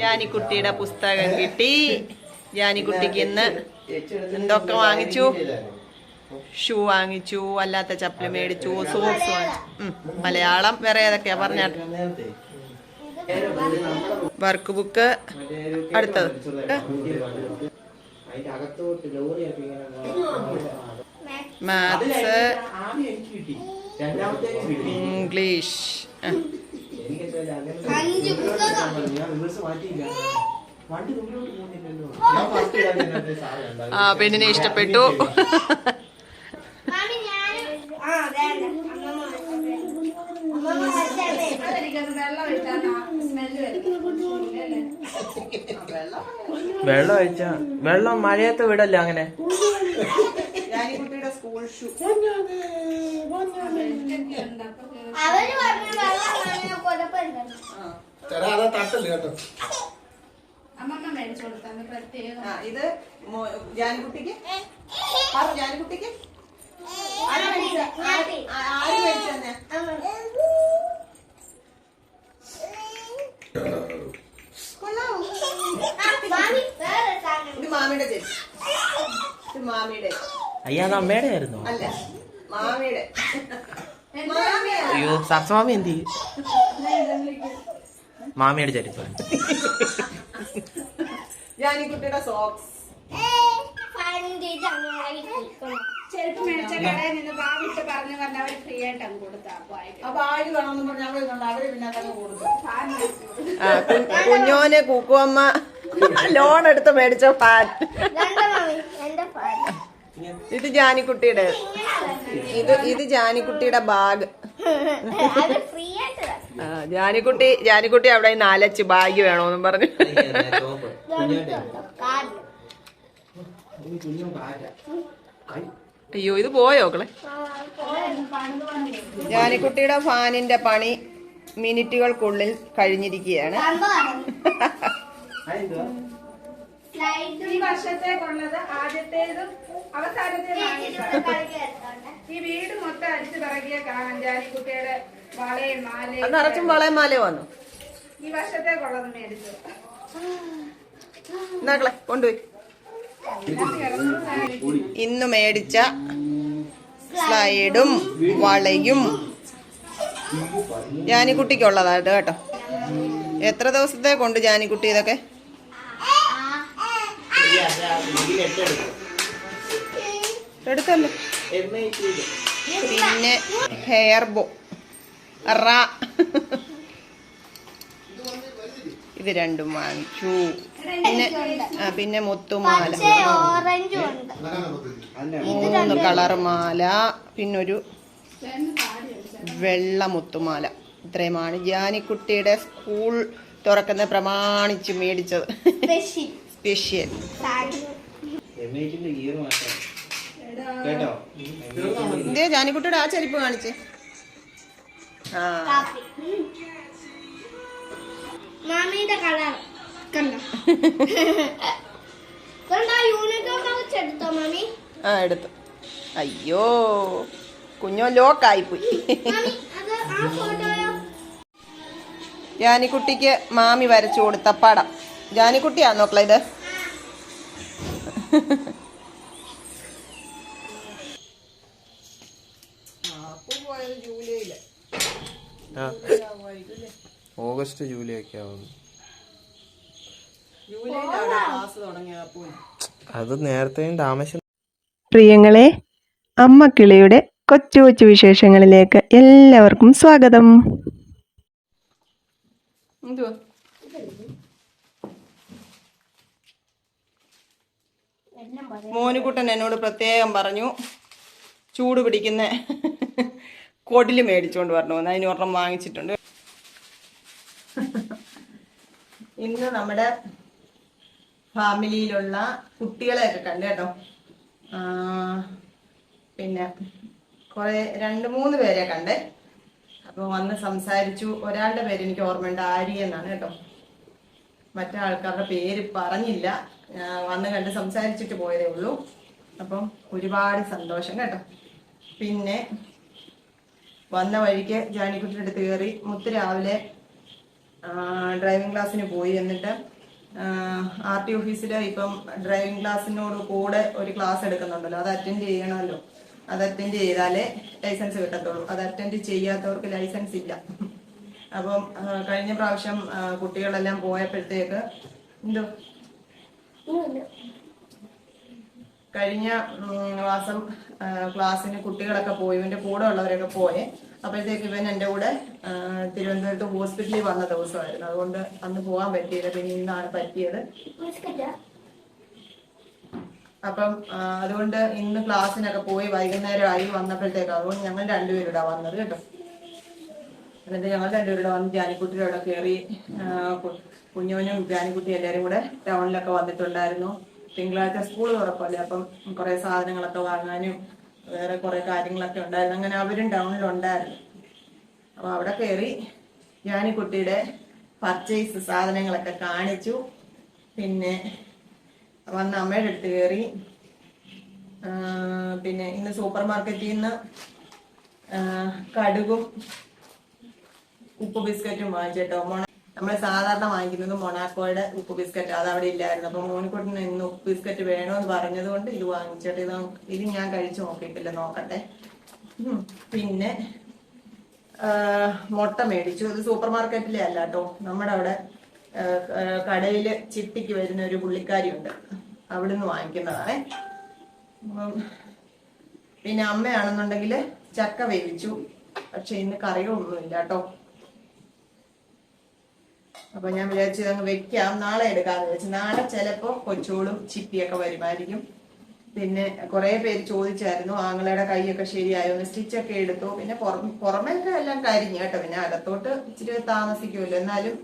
ജാനിക്കുട്ടിയുടെ പുസ്തകം കിട്ടി. ജാനിക്കുട്ടിക്ക് ഇന്ന് എന്തൊക്കെ വാങ്ങിച്ചു? ഷൂ വാങ്ങിച്ചു അല്ലാത്ത ചപ്പൽ മേടിച്ചു സോക്സ് വാങ്ങിച്ചു. മലയാളം വേറെ ഏതൊക്കെയാ പറഞ്ഞാട്ട് വർക്ക് ബുക്ക് അടുത്തത്. മാത്സ് ഇംഗ്ലീഷ് ആ, പെണ്ണിനെ ഇഷ്ടപ്പെട്ടു. വെള്ളം അയച്ച വെള്ളം മഴയത്ത് വിടല്ല അങ്ങനെ? സ്കൂൾ ഷൂ അവർ പറഞ്ഞു കേട്ടോ. ഇത് ജാനിക്കുട്ടിക്ക്? ജാനിക്കുട്ടിക്ക്. ആര് മേടിച്ച? മേടിച്ചു തന്നെ മാമിയുടെ ചേച്ചി. ഇത് മാമിയുടെ. അയ്യാ അത് അമ്മയുടെ ആയിരുന്നു. അല്ല മാമിയുടെ. അയ്യോ സർസ്വാമി എന്ത് ചെയ്യും? മാമിയുടെ ചരിത്രം. ജാനിക്കുട്ടിയുടെ സോക്സ് പണ്ടിട്ട് അങ്ങനെ കിട്ടിക്കണം ചെരുപ്പ് മേടിച്ച കടയിൽ നിന്ന് ഭാവിട്ട് പറഞ്ഞു പറഞ്ഞ അവർ ഫ്രീ ആയിട്ട് അങ്ങ് കൊടുത്താ. അപ്പൊ ആ ബാഗ് വേണമെന്ന് പറഞ്ഞ അവിടെ ഇരുന്നുണ്ട് അവർ പിന്നെ അതങ്ങ് കൊടുത്തു. ഫാൻ മേടിച്ചു. കൊടുത്തു. ആ, കു- കുഞ്ഞോന് കുക്കുവമ്മ ലോൺ എടുത്ത് മേടിച്ച ഫാൻ ഇത് ജാനിക്കുട്ടിയുടെ. ഇത് ഇത് ജാനിക്കുട്ടിയുടെ ബാഗ് അത് ഫ്രീ ആയിട്ട് തരാം. ആ, ജാനിക്കുട്ടി ജാനിക്കുട്ടി അവിടെ നാലച്ച് ബാഗ് വേണോന്നും പറഞ്ഞു. അയ്യോ ഇത് പോയോ മക്കളെ ജാനിക്കുട്ടിയുടെ ഫാനിന്റെ പണി മിനിറ്റുകൾക്കുള്ളിൽ കഴിഞ്ഞിരിക്കുകയാണ്. ഈ. ഈ വീട് മൊത്തം അടിച്ചു പറകിയ കാണാൻ ജാനിക്കുട്ടിയുടെ അത് മാലയും നിറച്ചും വളയമാല വന്നു. ഈ വർഷത്തേക്കുള്ളത് മേടിച്ചു. എന്നാക്കളെ കൊണ്ടുപോയി. ഇന്ന് മേടിച്ച സ്ലൈഡും വളയും ജാനിക്കുട്ടിക്കുള്ളതായിട്ട് കേട്ടോ. എത്ര ദിവസത്തെ കൊണ്ട് ജാനിക്കുട്ടി ഇതൊക്കെ? എടുത്തല്ലോ. പിന്നെ ഹെയർ ബോ റ. ഇത് രണ്ടും വാങ്ങിച്ചു പിന്നെ പിന്നെ മുത്തുമാല പച്ച ഓറഞ്ചും ഉണ്ട്. മൂന്ന് കളർ മാല. പിന്നൊരു വെള്ള മുത്തുമാല ഇത്രയുമാണ് ജാനിക്കുട്ടിയുടെ സ്കൂൾ തുറക്കുന്ന പ്രമാണിച്ച് മേടിച്ചത്. സ്പെഷ്യൽ. ഇതേ ജാനിക്കുട്ടിയുടെ ആ ചരിപ്പ് കാണിച്ചേ. മാമിയുടെ കളർ. കണ്ടോ? വെച്ചെടുത്തോ മാമി? ആ എടുത്തു. അയ്യോ കുഞ്ഞോ ലോക്കായിപ്പോയി. ജാനിക്കുട്ടിക്ക് മാമി വരച്ചു കൊടുത്ത പടം. ജാനിക്കുട്ടിയാ നോക്കളെ ഇത്? ഓഗസ്റ്റ് ജൂലൈ ഒക്കെ ആവും അത് നേരത്തെയും താമസം പ്രിയങ്ങളെ അമ്മ കിളിയുടെ കൊച്ചു കൊച്ചു വിശേഷങ്ങളിലേക്ക് എല്ലാവർക്കും സ്വാഗതം. എന്തുവാ? മോനുകുട്ടൻ എന്നോട് പ്രത്യേകം പറഞ്ഞു. ചൂട് പിടിക്കുന്ന. കൊടിൽ മേടിച്ചോണ്ട് വരണമെന്ന് അതിന് ഒരെണ്ണം വാങ്ങിച്ചിട്ടുണ്ട്. ഇന്ന് നമ്മുടെ ഫാമിലിയിലുള്ള കുട്ടികളെയൊക്കെ കണ്ടു കേട്ടോ. പിന്നെ കുറെ രണ്ട് മൂന്ന് പേരെ കണ്ടേ. അപ്പൊ വന്ന് സംസാരിച്ചു. ഒരാളുടെ പേര് എനിക്ക് ഓർമ്മയുണ്ട് ആരി എന്നാണ് കേട്ടോ. മറ്റേ ആൾക്കാരുടെ പേര് പറഞ്ഞില്ല. വന്ന് കണ്ട് സംസാരിച്ചിട്ട് പോയതേ ഉള്ളൂ. അപ്പം ഒരുപാട് സന്തോഷം കേട്ടോ. പിന്നെ വന്ന വഴിക്ക് ജാനിക്കുട്ടിന്റെ അടുത്ത് കയറി മുത്ത് രാവിലെ ഡ്രൈവിംഗ് ക്ലാസ്സിന് പോയി എന്നിട്ട് ആർ ടി ഓഫീസിൽ ഇപ്പം ഡ്രൈവിംഗ് ക്ലാസ്സിനോട് കൂടെ ഒരു ക്ലാസ് എടുക്കുന്നുണ്ടല്ലോ. അത് അറ്റൻഡ് ചെയ്യണമല്ലോ. അത് അറ്റൻഡ് ചെയ്താലേ ലൈസൻസ് കിട്ടത്തുള്ളൂ. അത് അറ്റൻഡ് ചെയ്യാത്തവർക്ക് ലൈസൻസ് ഇല്ല. അപ്പം കഴിഞ്ഞ പ്രാവശ്യം കുട്ടികളെല്ലാം പോയപ്പോഴത്തേക്ക് എന്തോ? കഴിഞ്ഞ മാസം ക്ലാസ്സിന് കുട്ടികളൊക്കെ പോയി ഇവന്റെ കൂടെ ഉള്ളവരൊക്കെ പോയെ. അപ്പോഴത്തേക്ക് ഇവൻ എന്റെ കൂടെ തിരുവനന്തപുരത്ത് ഹോസ്പിറ്റലിൽ വന്ന ദിവസമായിരുന്നു. അതുകൊണ്ട് അന്ന് പോകാൻ പറ്റിയില്ല. പിന്നെ ഇന്നാണ് പറ്റിയത്. അപ്പം അതുകൊണ്ട് ഇന്ന് ക്ലാസ്സിനൊക്കെ പോയി വൈകുന്നേരം ആയി വന്നപ്പോഴത്തേക്ക് അതുകൊണ്ട് ഞങ്ങൾ രണ്ടുപേരുടെ വന്നത് കേട്ടോ. എന്നിട്ട് ഞങ്ങൾ രണ്ടുപേരുടെ വന്ന് ജാനിക്കുട്ടിയുടെ അവിടെ കയറി കുഞ്ഞോനും ജാനിക്കുട്ടി എല്ലാവരും കൂടെ ടൗണിലൊക്കെ വന്നിട്ടുണ്ടായിരുന്നു. തിങ്കളാഴ്ച സ്കൂൾ തുറപ്പല്ലേ അപ്പം കുറെ സാധനങ്ങളൊക്കെ വാങ്ങാനും വേറെ കുറെ കാര്യങ്ങളൊക്കെ ഉണ്ടായിരുന്നു. അങ്ങനെ അവരും ടൗണിലുണ്ടായിരുന്നു. അപ്പൊ അവിടെ കയറി ജാനിക്കുട്ടിയുടെ പർച്ചേസ് സാധനങ്ങളൊക്കെ കാണിച്ചു. പിന്നെ വന്ന് അമ്മയുടെ അടുത്ത് കയറി പിന്നെ ഇന്ന് സൂപ്പർ മാർക്കറ്റിൽ നിന്ന് കടുകും ഉപ്പ് ബിസ്ക്കറ്റും വാങ്ങിച്ചേട്ടോ നമ്മൾ സാധാരണ വാങ്ങിക്കുന്നത് മൊണാക്കോയുടെ ഉപ്പ് ബിസ്ക്കറ്റ് അത് അവിടെ ഇല്ലായിരുന്നു. അപ്പൊ മോനിക്കുട്ടിന് ഇന്ന് ഉപ്പ് ബിസ്ക്കറ്റ് വേണമെന്ന് പറഞ്ഞത് കൊണ്ട് ഇത് വാങ്ങിച്ചിട്ട് ഇത് ഇത് ഞാൻ കഴിച്ചു നോക്കിയിട്ടില്ല നോക്കട്ടെ. പിന്നെ മുട്ട മേടിച്ചു. ഇത് സൂപ്പർ മാർക്കറ്റിലെ അല്ല കേട്ടോ. നമ്മുടെ അവിടെ കടയിൽ ചിട്ടിക്ക് വരുന്ന ഒരു പുള്ളിക്കാരിയുണ്ട്. അവിടുന്ന് വാങ്ങിക്കുന്നതാണേ. പിന്നെ അമ്മയാണെന്നുണ്ടെങ്കിൽ ചക്ക വേവിച്ചു. പക്ഷെ ഇന്ന് കറിയൊന്നുമില്ല കേട്ടോ. അപ്പൊ ഞാൻ വിചാരിച്ചു അങ്ങ് വെക്കാം. നാളെ എടുക്കാന്ന് വിചാരിച്ചു. നാളെ ചിലപ്പോ കൊച്ചോളും ചിപ്പിയൊക്കെ വരുമായിരിക്കും. പിന്നെ കുറെ പേര് ചോദിച്ചായിരുന്നു ആങ്ങളയുടെ കൈയൊക്കെ ശരിയായോ? സ്റ്റിച്ചൊക്കെ എടുത്തു. പിന്നെ പുറം പുറമേക്കെ എല്ലാം കരിഞ്ഞു കേട്ടോ. പിന്നെ അകത്തോട്ട് ഇച്ചിരി താമസിക്കുമല്ലോ. എന്നാലും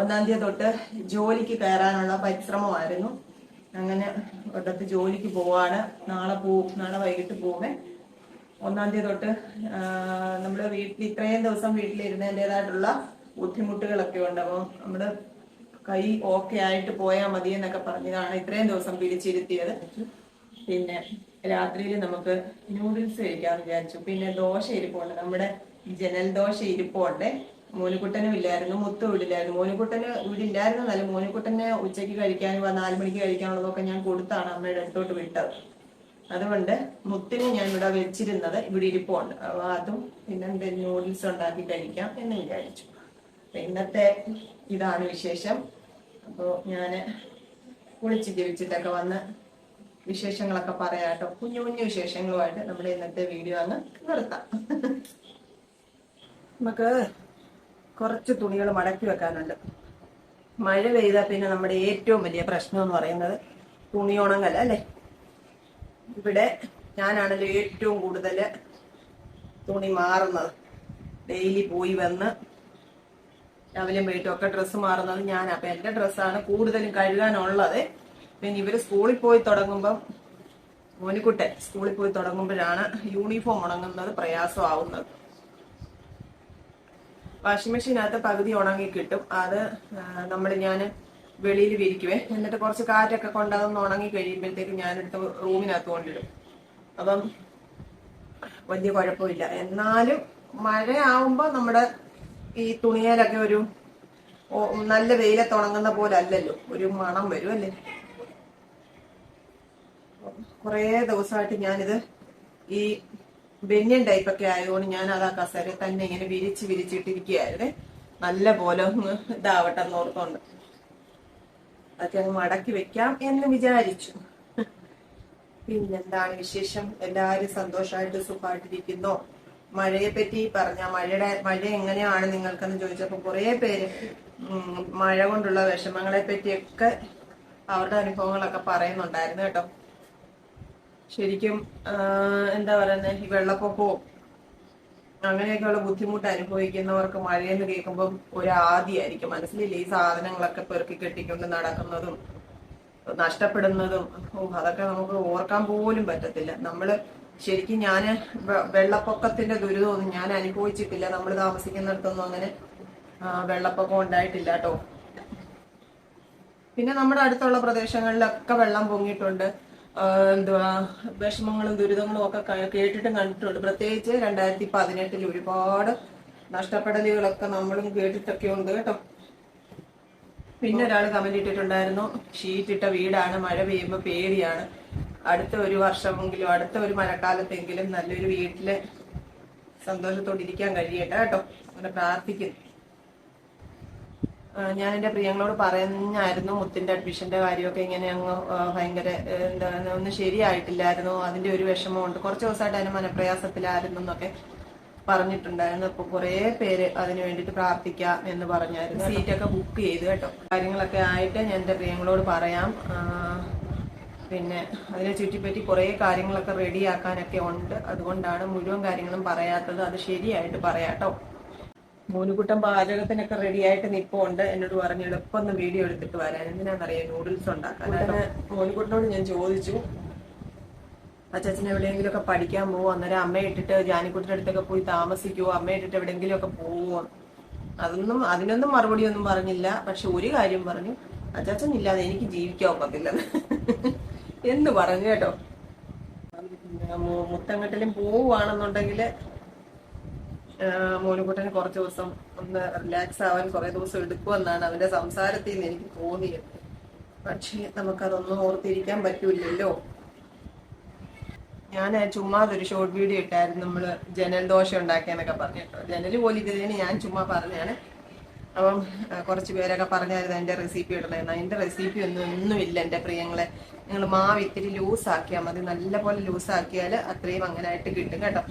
ഒന്നാം തീയതി തൊട്ട് ജോലിക്ക് കയറാനുള്ള പരിശ്രമമായിരുന്നു. അങ്ങനെ ഒരിടത്ത് ജോലിക്ക് പോവാണ്. നാളെ പോവും. നാളെ വൈകിട്ട് പോവേ ഒന്നാം തീയതി തൊട്ട് നമ്മൾ വീട്ടിൽ ഇത്രയും ദിവസം വീട്ടിലിരുന്നതിന്റെതായിട്ടുള്ള ബുദ്ധിമുട്ടുകളൊക്കെ ഉണ്ട്. അപ്പം നമ്മുടെ കൈ ഓക്കെ ആയിട്ട് പോയാൽ മതി എന്നൊക്കെ പറഞ്ഞതാണ് ഇത്രയും ദിവസം പിടിച്ചിരുത്തിയത്. പിന്നെ രാത്രിയിൽ നമുക്ക് നൂഡിൽസ് കഴിക്കാമെന്ന് വിചാരിച്ചു. പിന്നെ ദോശ ഇരിപ്പുണ്ട്. നമ്മുടെ ജനൽ ദോശ ഇരിപ്പുണ്ട്. മോനുകുട്ടനും ഇല്ലായിരുന്നു. മുത്തും വീടില്ലായിരുന്നു. മോനുകുട്ടന് ഇവിടെ ഇല്ലായിരുന്നു മോനുകുട്ടനെ ഉച്ചയ്ക്ക് കഴിക്കാനും നാല് മണിക്ക് കഴിക്കാനുള്ളതൊക്കെ ഞാൻ കൊടുത്താണ് അമ്മയുടെ അടുത്തോട്ട് വിട്ടത്. അതുകൊണ്ട് മുത്തിനെ ഞാൻ ഇവിടെ വെച്ചിരുന്നത് ഇവിടെ ഇരിപ്പുണ്ട്. അപ്പൊ അതും പിന്നെ നൂഡിൽസ് ഉണ്ടാക്കി കഴിക്കാം എന്ന് വിചാരിച്ചു. ഇന്നത്തെ ഇതാണ് വിശേഷം. അപ്പോൾ ഞാൻ കുളിച്ച് ജീവിച്ചിട്ടൊക്കെ വന്ന് വിശേഷങ്ങളൊക്കെ പറയാട്ടോ. കുഞ്ഞു കുഞ്ഞു വിശേഷങ്ങളുമായിട്ട് നമ്മുടെ ഇന്നത്തെ വീഡിയോ അങ്ങ് നിർത്താം. നമുക്ക് കുറച്ച് തുണികൾ മടക്കി വെക്കാനുണ്ട്. മഴ പെയ്താൽ പിന്നെ നമ്മുടെ ഏറ്റവും വലിയ പ്രശ്നം എന്ന് പറയുന്നത് തുണി ഉണങ്ങല അല്ലേ? ഇവിടെ ഞാനാണല്ലോ ഏറ്റവും കൂടുതൽ തുണി മാറുന്നത്. ഡെയിലി പോയി വന്ന് രാവിലെയും വൈകിട്ടും ഒക്കെ ഡ്രസ്സ് മാറുന്നത് ഞാൻ അപ്പൊ എന്റെ ഡ്രസ്സാണ് കൂടുതലും കഴുകാനുള്ളത്. പിന്നെ ഇവർ സ്കൂളിൽ പോയി തുടങ്ങുമ്പം മോനിക്കുട്ടൻ സ്കൂളിൽ പോയി തുടങ്ങുമ്പോഴാണ് യൂണിഫോം ഉണങ്ങുന്നത് പ്രയാസമാവുന്നത് വാഷിംഗ് മെഷീനകത്ത് പകുതി ഉണങ്ങി കിട്ടും. അത് നമ്മൾ ഞാൻ വെളിയിൽ വിരിക്കുവേ. എന്നിട്ട് കുറച്ച് കാറ്റൊക്കെ കൊണ്ട് ഉണങ്ങി കഴിയുമ്പോഴത്തേക്ക് ഞാനെടുത്ത് റൂമിനകത്ത് കൊണ്ടിടും. അപ്പം വലിയ കുഴപ്പമില്ല. എന്നാലും മഴയാവുമ്പോൾ നമ്മുടെ ഈ തുണിയാലൊക്കെ ഒരു നല്ല വെയിലത്ത് ഉണങ്ങുന്ന പോലെ അല്ലല്ലോ ഒരു മണം വരും അല്ലേ? കുറേ ദിവസമായിട്ട് ഞാനിത് ഈ ബെന്യൻ ടൈപ്പൊക്കെ ആയതുകൊണ്ട് ഞാൻ അത് ആ കസേര തന്നെ ഇങ്ങനെ വിരിച്ച് വിരിച്ചിട്ടിരിക്കുകയായിരുന്നേ. നല്ല പോലെ ഒന്ന് ഇതാവട്ടെ എന്ന് ഓർത്തോണ്ട്. അതൊക്കെ അങ്ങ് മടക്കി വെക്കാം എന്ന് വിചാരിച്ചു. പിന്നെന്താണ് വിശേഷം? എല്ലാവരും സന്തോഷമായിട്ട് സുഖമായിട്ടിരിക്കുന്നോ? മഴയെ പറ്റി പറഞ്ഞ മഴയുടെ മഴ എങ്ങനെയാണ് നിങ്ങൾക്കെന്ന് ചോദിച്ചപ്പോൾ കുറേ പേര് മഴ കൊണ്ടുള്ള വിഷമങ്ങളെ പറ്റിയൊക്കെ അവരുടെ അനുഭവങ്ങളൊക്കെ പറയുന്നുണ്ടായിരുന്നു കേട്ടോ. ശരിക്കും എന്താ പറയുന്നത് ഈ വെള്ളപ്പൊക്കവും അങ്ങനെയൊക്കെയുള്ള ബുദ്ധിമുട്ട് അനുഭവിക്കുന്നവർക്ക് മഴയെന്ന് കേൾക്കുമ്പോൾ ഒരു ആദിയായിരിക്കും മനസ്സിലില്ല ഈ സാധനങ്ങളൊക്കെ പെറുക്കി കെട്ടിക്കൊണ്ട് നടക്കുന്നതും നഷ്ടപ്പെടുന്നതും അതൊക്കെ നമുക്ക് ഓർക്കാൻ പോലും പറ്റത്തില്ല. നമ്മൾ ശരിക്കും ഞാൻ വെള്ളപ്പൊക്കത്തിന്റെ ദുരിതമൊന്നും ഞാൻ അനുഭവിച്ചിട്ടില്ല. നമ്മൾ താമസിക്കുന്നിടത്തൊന്നും അങ്ങനെ വെള്ളപ്പൊക്കം ഉണ്ടായിട്ടില്ല കേട്ടോ പിന്നെ നമ്മുടെ അടുത്തുള്ള പ്രദേശങ്ങളിലൊക്കെ വെള്ളം പൊങ്ങിയിട്ടുണ്ട്. എന്തുവാ വിഷമങ്ങളും ദുരിതങ്ങളും ഒക്കെ കേട്ടിട്ടും കണ്ടിട്ടുണ്ട്. പ്രത്യേകിച്ച് രണ്ടായിരത്തി പതിനെട്ടിൽ ഒരുപാട് നഷ്ടപ്പെടലുകളൊക്കെ നമ്മളും കേട്ടിട്ടൊക്കെ ഉണ്ട് കേട്ടോ. പിന്നെ ഒരാൾ കമന്റ് ഇട്ടിട്ടുണ്ടായിരുന്നു ഷീറ്റ് ഇട്ട വീടാണ് മഴ പെയ്യുമ്പോൾ പേടിയാണ്. അടുത്ത ഒരു വർഷമെങ്കിലും അടുത്ത ഒരു മഴക്കാലത്തെങ്കിലും നല്ലൊരു വീട്ടിൽ സന്തോഷത്തോടെ ഇരിക്കാൻ കഴിയട്ടെ കേട്ടോ. അങ്ങനെ പ്രാർത്ഥിക്കുന്നു. ഞാൻ എന്റെ പ്രിയങ്ങളോട് പറഞ്ഞായിരുന്നു മുത്തിന്റെ അഡ്മിഷന്റെ കാര്യമൊക്കെ ഇങ്ങനെ അങ്ങ് ഭയങ്കര എന്താ ഒന്നും ശരിയായിട്ടില്ലായിരുന്നു. അതിന്റെ ഒരു വിഷമമുണ്ട്. കുറച്ച് ദിവസമായിട്ട് അതിന് മനപ്രയാസത്തിലായിരുന്നു എന്നൊക്കെ പറഞ്ഞിട്ടുണ്ടായിരുന്നു. അപ്പൊ കുറേ പേര് അതിന് വേണ്ടിയിട്ട് പ്രാർത്ഥിക്കാം എന്ന് പറഞ്ഞായിരുന്നു. സീറ്റൊക്കെ ബുക്ക് ചെയ്തു കേട്ടോ. കാര്യങ്ങളൊക്കെ ആയിട്ട് ഞാൻ എന്റെ പ്രിയങ്ങളോട് പറയാം. പിന്നെ അതിനെ ചുറ്റിപ്പറ്റി കുറേ കാര്യങ്ങളൊക്കെ റെഡിയാക്കാനൊക്കെ ഉണ്ട്. അതുകൊണ്ടാണ് മുഴുവൻ കാര്യങ്ങളും പറയാത്തത്. അത് ശരിയായിട്ട് പറയാട്ടോ. മോനുകുട്ടൻ പാചകത്തിനൊക്കെ റെഡിയായിട്ട് നിപ്പുണ്ട്. എന്നോട് പറഞ്ഞു എളുപ്പമൊന്ന് വീഡിയോ എടുത്തിട്ട് വരാൻ. എന്തിനാണെന്നറിയാം നൂഡിൽസ് ഉണ്ടാക്കാൻ. മോനുകുട്ടനോട് ഞാൻ ചോദിച്ചു. അച്ഛൻ എവിടെയെങ്കിലും ഒക്കെ പഠിക്കാൻ പോവോ? അന്നേരം അമ്മ ഇട്ടിട്ട് ജാനിക്കുട്ടിന്റെ അടുത്തൊക്കെ പോയി താമസിക്കുവോ? അമ്മ ഇട്ടിട്ട് എവിടെയെങ്കിലും ഒക്കെ പോവോ? അതൊന്നും അതിനൊന്നും മറുപടി ഒന്നും പറഞ്ഞില്ല. പക്ഷെ ഒരു കാര്യം പറഞ്ഞു. അച്ചാച്ചൻ ഇല്ലാതെ എനിക്ക് ജീവിക്കാൻ ഒക്കത്തില്ലെന്ന് എന്ന് പറഞ്ഞു കേട്ടോ. മുത്തങ്ങട്ടിലും പോവുകയാണെന്നുണ്ടെങ്കിൽ മോനുകുട്ടന് കുറച്ച് ദിവസം ഒന്ന് റിലാക്സ് ആവാൻ കുറെ ദിവസം എടുക്കുമെന്നാണ് അവന്റെ സംസാരത്തിൽ നിന്ന് എനിക്ക് തോന്നിയത്. പക്ഷേ നമുക്കതൊന്നും ഓർത്തിരിക്കാൻ പറ്റൂലല്ലോ ഞാൻ ചുമ്മാ ഒരു ഷോർട്ട് വീഡിയോ ഇട്ടായിരുന്നു നമ്മൾ ജനൽ ദോശ ഉണ്ടാക്കിയെന്നൊക്കെ പറഞ്ഞിട്ടോ. ജനൽ പോലും ഞാൻ ചുമ്മാ പറഞ്ഞാണ് അപ്പം കുറച്ച് പേരൊക്കെ പറഞ്ഞായിരുന്നു എന്റെ റെസിപ്പി ഇടണമെന്ന് അതിന്റെ റെസിപ്പി ഒന്നും ഇല്ല എന്റെ പ്രിയങ്ങളെ. നിങ്ങൾ മാവ് ഇത്തിരി ലൂസ് ആക്കിയാൽ മതി. നല്ലപോലെ ലൂസ് ആക്കിയാൽ അത്രയും അങ്ങനെ ആയിട്ട് കിട്ടും കേട്ടോ.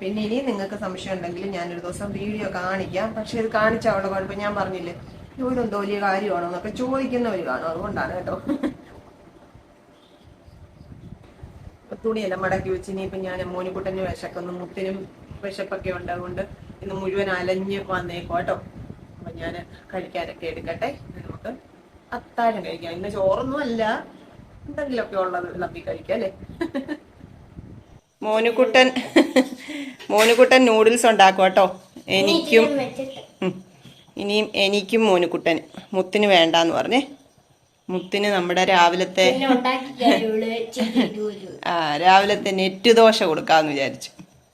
പിന്നെ ഇനി നിങ്ങൾക്ക് സംശയം ഉണ്ടെങ്കിൽ ഞാനൊരു ദിവസം വീഡിയോ കാണിക്കാം. പക്ഷെ ഇത് കാണിച്ച അവിടെ കുഴപ്പം. ഞാൻ പറഞ്ഞില്ലേ ഇവരെന്തോ വലിയ കാര്യമാണോ എന്നൊക്കെ ചോദിക്കുന്നവർ കാണും. അതുകൊണ്ടാണ് കേട്ടോ. തുണിയെല്ലാം മടക്കി വെച്ച് ഇനിയിപ്പൊ ഞാൻ മോനിക്കുട്ടന് വിശക്കുന്നു മുത്തിനും വിശപ്പൊക്കെ ഉണ്ട്. അതുകൊണ്ട് ഇന്ന് മുഴുവൻ അലഞ്ഞ് വന്നേക്കോ കേട്ടോ. ഞാൻ കഴിക്കാനൊക്കെ എടുക്കട്ടെ. നമുക്ക് അത്താഴം കഴിക്കാം. ഇന്ന് ചോറൊന്നും അല്ല എന്തെങ്കിലുമൊക്കെ ഉള്ളത് വിളമ്പി കഴിക്കാം അല്ലേ? മോനുകുട്ടൻ മോനുകുട്ടൻ നൂഡിൽസ് ഉണ്ടാക്കും കേട്ടോ. എനിക്കും ഇനിയും എനിക്കും മോനുകുട്ടൻ. മുത്തിന് വേണ്ടാന്ന് പറഞ്ഞേ. മുത്തിന് നമ്മുടെ രാവിലത്തെ ആ രാവിലത്തെ നെറ്റ് ദോശ കൊടുക്കാന്ന് വിചാരിച്ചു.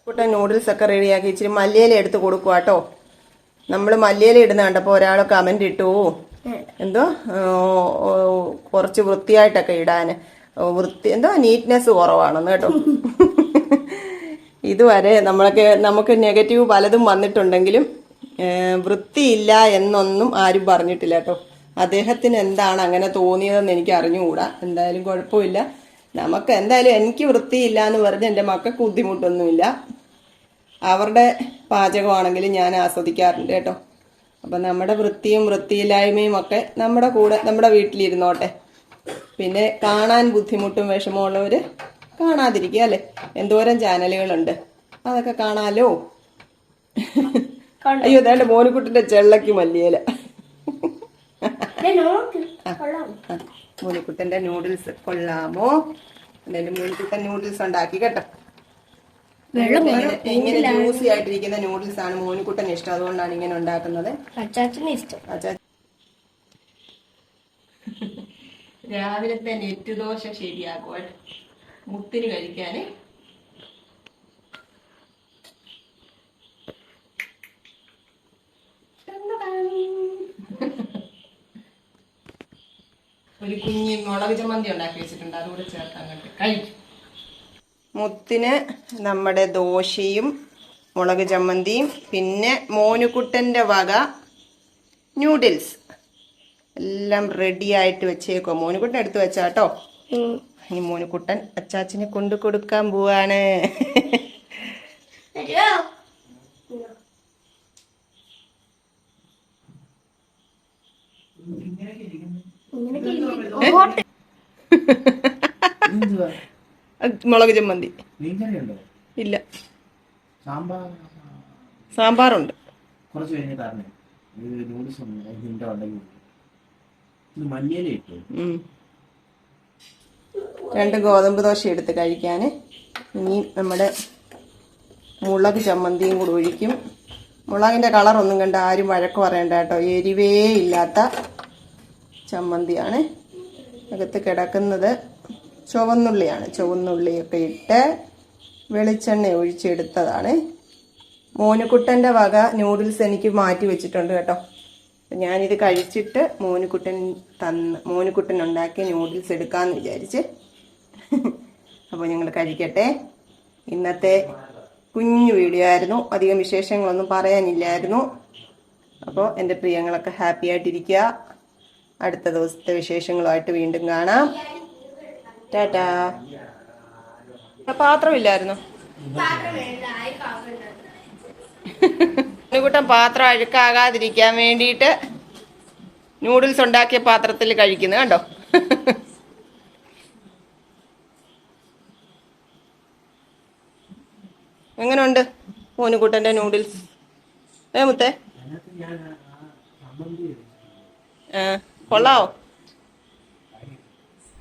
കുട്ടൻ നൂഡിൽസ് ഒക്കെ റെഡിയാക്കി ഇച്ചിരി മല്ലിയില എടുത്ത് കൊടുക്കുക കേട്ടോ. നമ്മൾ മല്ലിയില ഇടുന്ന കണ്ടപ്പോൾ ഒരാൾ കമന്റ് ഇട്ടു. എന്തോ? കുറച്ച് വൃത്തിയായിട്ടൊക്കെ ഇടാൻ വൃത്തി എന്തോ നീറ്റ്നെസ് കുറവാണെന്ന് കേട്ടോ. ഇതുവരെ നമ്മളൊക്കെ നമുക്ക് നെഗറ്റീവ് പലതും വന്നിട്ടുണ്ടെങ്കിലും വൃത്തിയില്ല എന്നൊന്നും ആരും പറഞ്ഞിട്ടില്ല കേട്ടോ. അദ്ദേഹത്തിന് എന്താണ് അങ്ങനെ തോന്നിയതെന്ന് എനിക്ക് അറിഞ്ഞുകൂടാ. എന്തായാലും കുഴപ്പമില്ല. നമുക്ക് എന്തായാലും എനിക്ക് വൃത്തിയില്ല എന്ന് പറഞ്ഞ് എന്റെ മക്കൾക്ക് ബുദ്ധിമുട്ടൊന്നുമില്ല. അവരുടെ പാചകമാണെങ്കിൽ ഞാൻ ആസ്വദിക്കാറുണ്ട് കേട്ടോ. അപ്പം നമ്മുടെ വൃത്തിയും വൃത്തിയില്ലായ്മയും ഒക്കെ നമ്മുടെ കൂടെ നമ്മുടെ വീട്ടിലിരുന്നോട്ടെ. പിന്നെ കാണാൻ ബുദ്ധിമുട്ടും വിഷമമുള്ളവർ കാണാതിരിക്കുക അല്ലേ? എന്തോരം ചാനലുകളുണ്ട്. അതൊക്കെ കാണാലോ? അയ്യോ അതാണ്ട് മോനിക്കുട്ടിന്റെ ചെള്ളക്ക് മല്ലിയല. മോനിക്കുട്ടന്റെ നൂഡിൽസ് കൊള്ളാമോ? എന്തായാലും മോനിക്കുട്ടൻ നൂഡിൽസ് ഉണ്ടാക്കി കേട്ടോ. ഇങ്ങനെ- ഇങ്ങനെ ജ്യൂസി ആയിട്ടിരിക്കുന്ന നൂഡിൽസ് ആണ് മോനിക്കുട്ടന് ഇഷ്ടം അതുകൊണ്ടാണ് ഇങ്ങനെ ഉണ്ടാക്കുന്നത്. അച്ചാച്ചന് ഇഷ്ടം. രാവിലത്തെ നെറ്റ് ദോശ ശരിയാക്കുവാൻ. മുത്തിന് കഴിക്കാന്. ഒരു കുഞ്ഞി മുളക് ചമ്മന്തി ഉണ്ടാക്കി വെച്ചിട്ടുണ്ട്. അതുകൂടെ ചേർക്കാൻ കണ്ട് കഴിക്കും മുത്തിന് നമ്മുടെ ദോശയും മുളക് ചമ്മന്തിയും പിന്നെ മോനുകുട്ടന്റെ വക ന്യൂഡിൽസ്. എല്ലാം റെഡി ആയിട്ട് വെച്ചേക്കോ മോനുകുട്ടൻ എടുത്ത് വെച്ചാട്ടോ ഇനി മോനുകുട്ടൻ അച്ചാച്ചിനെ കൊണ്ടു കൊടുക്കാൻ പോവാണ്. ഇങ്ങനെ മുളക് ചമ്മന്തി. ഇല്ല. സാമ്പാറുണ്ട്. കുറച്ച് കഴിഞ്ഞ് തരണേ. ഇത് നൂഡിൽസ് ഇതിന്റെ ഉണ്ടെങ്കിൽ. ഇത് മല്ലിയില ഇട്ടു. രണ്ട് ഗോതമ്പ് ദോശ എടുത്ത് കഴിക്കാൻ ഇനി നമ്മുടെ മുളക് ചമ്മന്തിയും കൂടെ ഒഴിക്കും. മുളകിന്റെ കളർ ഒന്നും കണ്ട് ആരും വഴക്ക് പറയണ്ട കേട്ടോ. എരിവേ ഇല്ലാത്ത ചമ്മന്തിയാണ് അകത്ത് കിടക്കുന്നത്. ചുവന്നുള്ളിയാണ്. ചുവന്നുള്ളിയൊക്കെ ഇട്ട് വെളിച്ചെണ്ണ ഒഴിച്ചെടുത്തതാണ്. മോനുകുട്ടന്റെ വക നൂഡിൽസ് എനിക്ക് മാറ്റി വെച്ചിട്ടുണ്ട് കേട്ടോ. ഞാനിത് കഴിച്ചിട്ട് മോനുകുട്ടൻ തന്ന് മോനുകുട്ടൻ ഉണ്ടാക്കിയ നൂഡിൽസ് എടുക്കാമെന്ന് വിചാരിച്ച്. അപ്പോൾ ഞങ്ങൾ കഴിക്കട്ടെ. ഇന്നത്തെ കുഞ്ഞു വീഡിയോ ആയിരുന്നു. അധികം വിശേഷങ്ങളൊന്നും പറയാനില്ലായിരുന്നു. അപ്പോൾ എന്റെ പ്രിയങ്ങളൊക്കെ ഹാപ്പി ആയിട്ടിരിക്കുക. അടുത്ത ദിവസത്തെ വിശേഷങ്ങളുമായിട്ട് വീണ്ടും കാണാം. ടാറ്റാ. പാത്രമില്ലായിരുന്നു. കൂട്ടം പാത്രം അഴുക്കാകാതിരിക്കാൻ വേണ്ടിയിട്ട് നൂഡിൽസ് ഉണ്ടാക്കിയ പാത്രത്തിൽ കഴിക്കുന്നു കണ്ടോ? എങ്ങനെ ഉണ്ട് മോനുകുട്ടന്റെ നൂഡിൽസ്? ഏ മുത്തേ? ആ, കൊള്ളാവോ?